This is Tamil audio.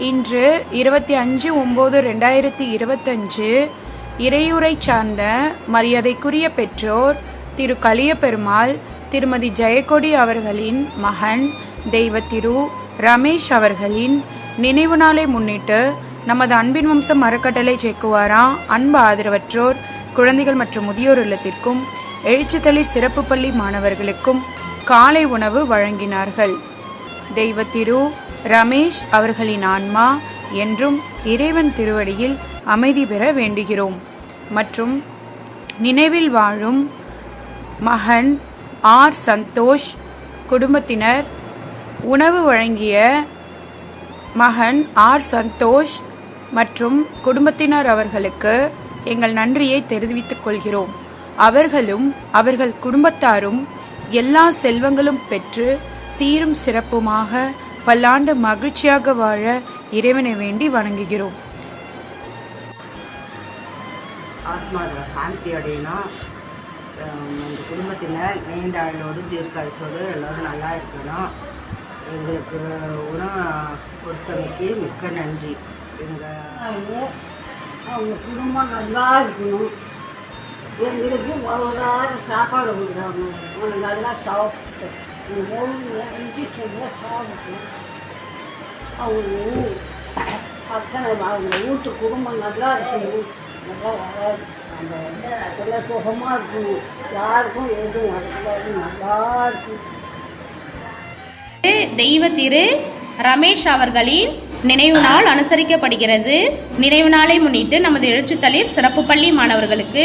இன்று இருபத்தி அஞ்சு ஒம்பது ரெண்டாயிரத்தி இருபத்தஞ்சு இறையுரை சார்ந்த மரியாதைக்குரிய பெற்றோர் திரு கலியபெருமாள் திருமதி ஜெயக்கொடி அவர்களின் மகன் தெய்வத்திரு ரமேஷ் அவர்களின் நினைவு நாளை முன்னிட்டு நமது அன்பின் வம்சம் அறக்கட்டளை ஜெக்குவாரா அன்பு ஆதரவற்றோர் குழந்தைகள் மற்றும் முதியோர் இல்லத்திற்கும் எழுச்சித்தளி சிறப்பு பள்ளி மாணவர்களுக்கும் காலை உணவு வழங்கினார்கள். தெய்வத்திரு ரமேஷ் அவர்களின் ஆன்மா என்றும் இறைவன் திருவடியில் அமைதி பெற வேண்டுகிறோம். மற்றும் நினைவில் வாழும் மகன் ஆர். சந்தோஷ் குடும்பத்தினர் உணவு வழங்கிய மகன் ஆர். சந்தோஷ் மற்றும் குடும்பத்தினர் அவர்களுக்கு எங்கள் நன்றியை தெரிவித்துக் கொள்கிறோம். அவர்களும் அவர்கள் குடும்பத்தாரும் எல்லா செல்வங்களும் பெற்று சீரும் சிறப்புமாக பல்லாண்டு மகிழ்ச்சியாக வாழ இறைவனை வேண்டி வணங்குகிறோம். ஆத்மா சாந்தி அடையணும் எங்கள் குடும்பத்தினர் நீண்ட ஆயுளோடு தீர்க்காயத்தோடு எல்லோரும் நல்லா இருக்கணும். எங்களுக்கு உணவு கொடுத்தமைக்கு மிக்க நன்றி. எங்கள் அவங்க குடும்பம் நல்லா இருக்கணும். எங்களுக்கு ஒரு வாரம் சாப்பாடு கொடுக்குறாங்க. உனக்கு அவங்க அத்தனை அவங்க வீட்டு குடும்பம் நல்லா இருக்கணும் நல்லா வராது சுகமாக இருக்கணும் யாருக்கும் எதுவும் நல்லா தெய்வ திரு ரமேஷ் அவர்களின் நினைவு நாள் அனுசரிக்கப்படுகிறது. நினைவு நாளை முன்னிட்டு நமது எழுச்சுத்தளிர் சிறப்பு பள்ளி மாணவர்களுக்கு